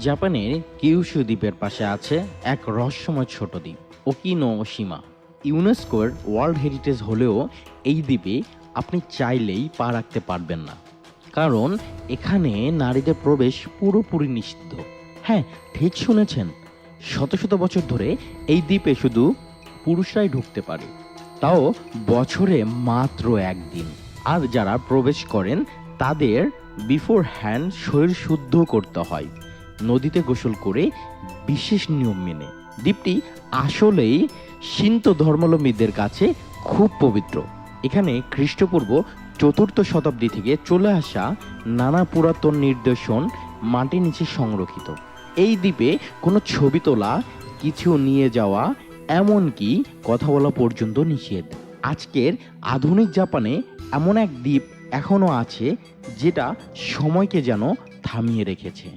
জাপানের কিউশু দ্বীপের পাশে আছে এক রহস্যময় ছোট দ্বীপ, ওকিনো সীমা ইউনেস্কোর ওয়ার্ল্ড হেরিটেজ হলেও এই দ্বীপে আপনি চাইলেই পা রাখতে পারবেন না। কারণ এখানে নারীদের প্রবেশ পুরোপুরি নিষিদ্ধ। হ্যাঁ ঠিক শুনেছেন। শত শত বছর ধরে এই দ্বীপে শুধু পুরুষরাই ঢুকতে পারে। তাও বছরে মাত্র একদিন। আর যারা প্রবেশ করেন, তাদের বিফোর হ্যান্ড শরীর শুদ্ধ করতে হয়। নদীতে গোসল করে বিশেষ নিয়ম মেনে। দ্বীপটি আসলেই সিন্ত ধর্মাবলম্বীদের কাছে খুব পবিত্র। এখানে খ্রিস্টপূর্ব চতুর্থ শতাব্দী থেকে চলে আসা নানা পুরাতন নির্দেশন মাটির নিচে সংরক্ষিত। এই দ্বীপে কোনো ছবি তোলা, কিছু নিয়ে যাওয়া, এমনকি কথা বলা পর্যন্ত নিষেধ। আজকের আধুনিক জাপানে এমন এক দ্বীপ এখনও আছে, যেটা সময়কে যেন থামিয়ে রেখেছে।